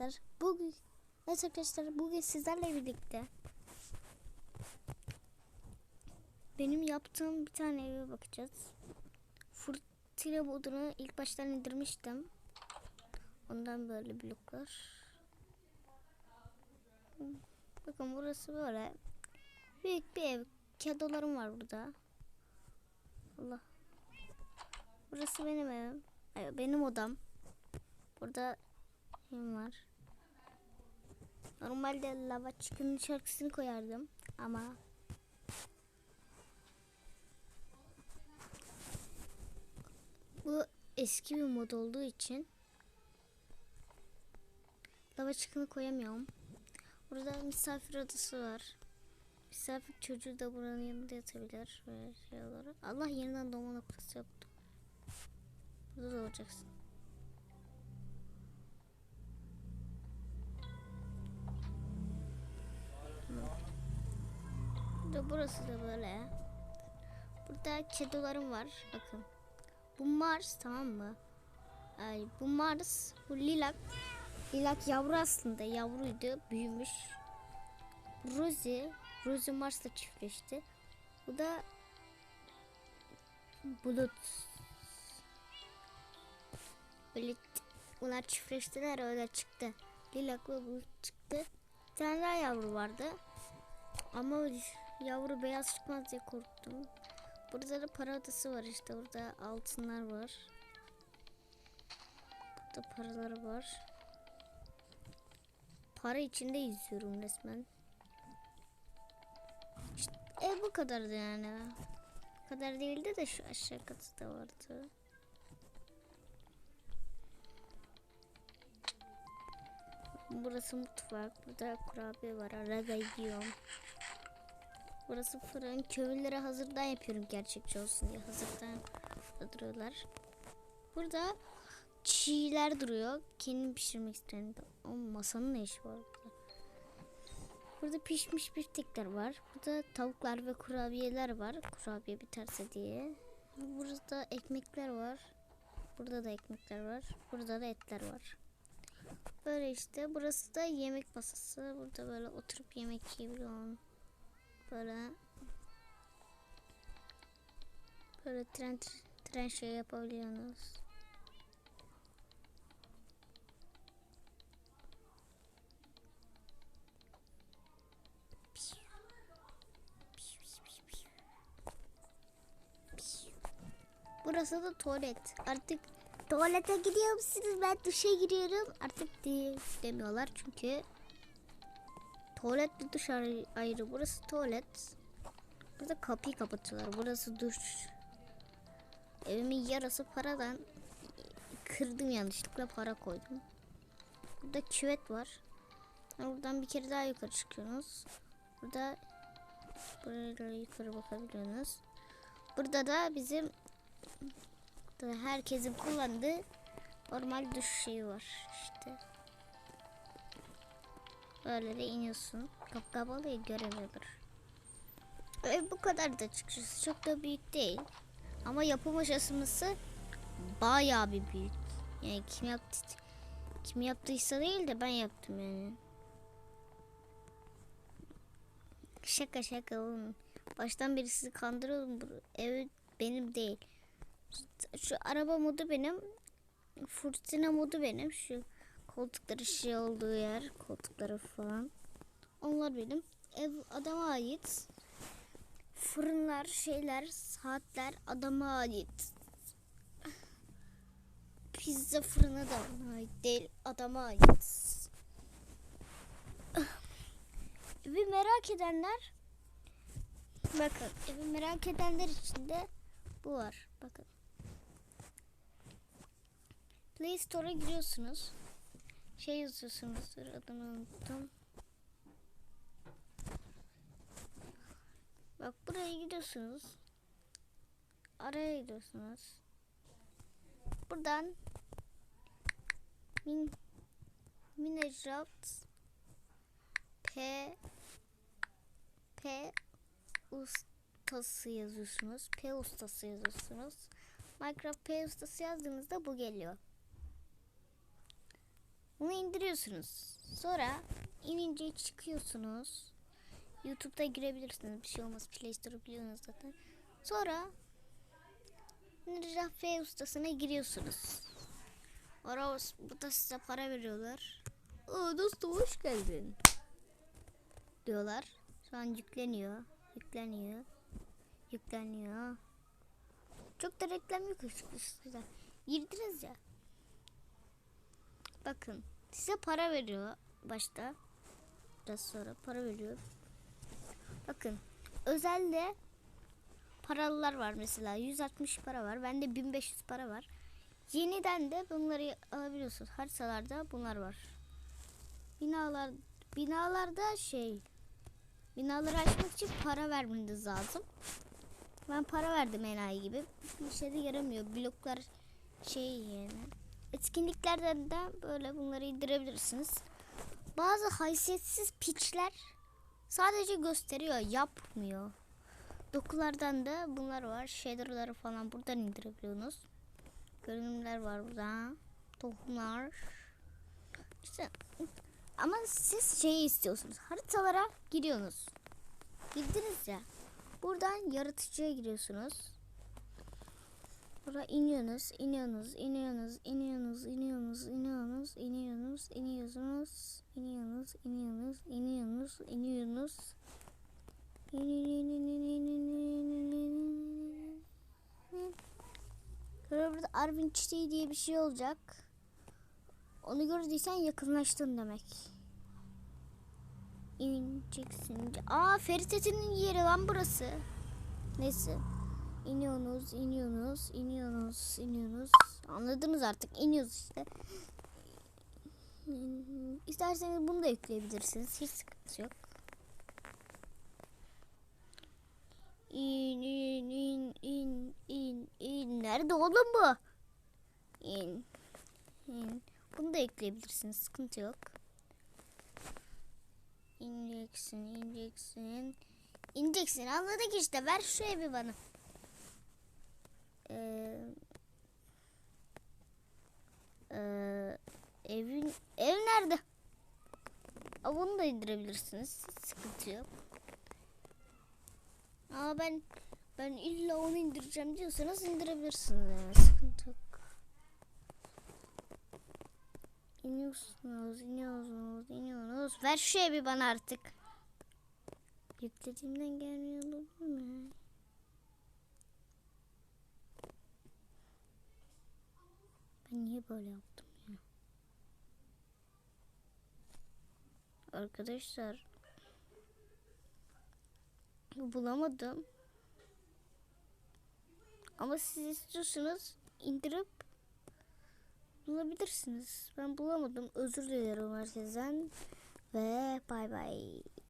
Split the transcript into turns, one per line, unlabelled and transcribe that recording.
arkadaşlar. Bugün Evet arkadaşlar bugün sizlerle birlikte benim yaptığım bir tane eve bakacağız. Fırtına modunu ilk baştan indirmiştim. Ondan böyle bloklar. Bakın burası böyle büyük bir ev. Kedolarım var burada. Allah. Burası benim evim. Ay, benim odam. Burada kim var? Normalde lava çıkın şarkısını koyardım ama bu eski bir mod olduğu için lava çıkını koyamıyorum. Burada misafir odası var. Misafir çocuğu da buranın yanında yatabilir. Böyle şey. Allah yeniden doğma noktası yaptı. Burada da olacaksın. Burada burası da böyle. Burada kedolarım var. Bakın. Bu Mars tamam mı? Ay, bu Mars, bu Lilak. Lilak yavru aslında. Yavruydu. Büyümüş. Rosie. Rosie Mars'la çiftleşti. Bu da Bulut. Böyle bunlar çiftleştiler öyle çıktı. Lilak ve Bulut çıktı. Bir tane daha yavru vardı. Ama yavru beyaz çıkmaz diye korktum. Burada da para adası var işte. Burada altınlar var. Burada paraları var. Para içinde yüzüyorum resmen. İşte ev bu kadardı yani. Bu kadar değildi de şu aşağı katı da vardı. Burası mutfak. Burada kurabiye var. Arada yiyorum. Burası fırın. Kömürleri hazırdan yapıyorum gerçekçi olsun diye. Hazırdan duruyorlar. Burada çiğler duruyor. Kendim pişirmek istedim. O masanın ne işi var burada? Burada pişmiş biftekler var. Burada tavuklar ve kurabiyeler var. Kurabiye biterse diye. Burada ekmekler var. Burada da ekmekler var. Burada da etler var. Böyle işte. Burası da yemek masası. Burada böyle oturup yemek yiyebiliyorum. Böyle böyle tren tren şey yapabiliyorsunuz. Burası da tuvalet. Artık tuvalete gidiyor musunuz? Ben duşa giriyorum. Artık değil demiyorlar çünkü Tuvalet dışarı ayrı. Burası tuvalet. Burada kapıyı kapatıyorlar. Burası duş. Evimin yarısı paradan kırdım yanlışlıkla para koydum. Burada küvet var. Buradan bir kere daha yukarı çıkıyorsunuz. Burada buraya yukarı bakabiliyorsunuz. Burada da bizim herkesin kullandığı normal duş şeyi var işte. Böyle de iniyorsun. Kapkabalı'yı görebilir. Ev bu kadar da açıkçası çok da büyük değil. Ama yapım aşaması bayağı bir büyük. Yani kim yaptı kim yaptıysa değil de ben yaptım yani. Şaka şaka oğlum. Baştan beri sizi kandırıyorum. Bu ev benim değil. Şu araba modu benim. Fırtına modu benim. Şu koltukları şey olduğu yer, koltukları falan. Onlar benim. Ev adama ait. Fırınlar, şeyler, saatler adama ait. Pizza fırını da ona ait değil, adama ait. Evi merak edenler bakın evi merak edenler için de bu var. Bakın. Play Store'a giriyorsunuz şey yazıyorsunuzdur adını unuttum. Bak buraya gidiyorsunuz. Araya gidiyorsunuz. Buradan min Minecraft P P ustası yazıyorsunuz. P ustası yazıyorsunuz. Minecraft P ustası yazdığınızda bu geliyor. Bunu indiriyorsunuz. Sonra inince çıkıyorsunuz. YouTube'da girebilirsiniz. Bir şey olmaz. Play Store biliyorsunuz zaten. Sonra F ustasına giriyorsunuz. Orada bu da size para veriyorlar. Aa dostum hoş geldin. Diyorlar. Şu an yükleniyor. Yükleniyor. Yükleniyor. Çok da reklam yok açıkçası. Girdiniz ya. Bakın size para veriyor başta. Biraz sonra para veriyor. Bakın özelde paralılar var mesela 160 para var. Bende 1500 para var. Yeniden de bunları alabiliyorsunuz. Haritalarda bunlar var. Binalar binalarda şey binaları açmak için para vermeniz lazım. Ben para verdim enayi gibi. Bir şey de yaramıyor. Bloklar şey yani. Etkinliklerden de böyle bunları indirebilirsiniz. Bazı haysiyetsiz piçler sadece gösteriyor, yapmıyor. Dokulardan da bunlar var. Shader'ları falan buradan indirebiliyorsunuz. Görünümler var burada. Tohumlar. İşte ama siz şeyi istiyorsunuz. Haritalara giriyorsunuz. Girdiniz ya. Buradan yaratıcıya giriyorsunuz. Burada iniyorsunuz, iniyorsunuz, iniyorsunuz, iniyorsunuz, iniyorsunuz, iniyorsunuz, iniyorsunuz, iniyorsunuz, iniyorsunuz, iniyorsunuz, iniyorsunuz, iniyorsunuz. Sonra burada Arvin çiçeği diye bir şey olacak. Onu gördüysen yakınlaştın demek. İneceksin. Aa Ferit Etin'in yeri lan burası. Neyse. İniyorsunuz, iniyorsunuz, iniyorsunuz, iniyorsunuz. Anladınız artık. İniyoruz işte. İsterseniz bunu da ekleyebilirsiniz. Hiç sıkıntı yok. İn, in, in, in, in, in. Nerede oğlum bu? İn, in. Bunu da ekleyebilirsiniz. Sıkıntı yok. İneceksin, ineceksin. İneceksin. Anladık işte. Ver şu evi bana. Ee, ee, evin ev nerede? Aa, bunu da indirebilirsiniz. Sıkıntı yok. Ama ben ben illa onu indireceğim diyorsanız indirebilirsiniz. Yani. Sıkıntı yok. İniyorsunuz, iniyorsunuz, iniyorsunuz. Ver şu evi bana artık. Yüklediğimden gelmiyor olabilir mi? Ben niye böyle yaptım ya? Arkadaşlar bulamadım. Ama siz istiyorsanız indirip bulabilirsiniz. Ben bulamadım. Özür dilerim herkesten. Ve bay bay.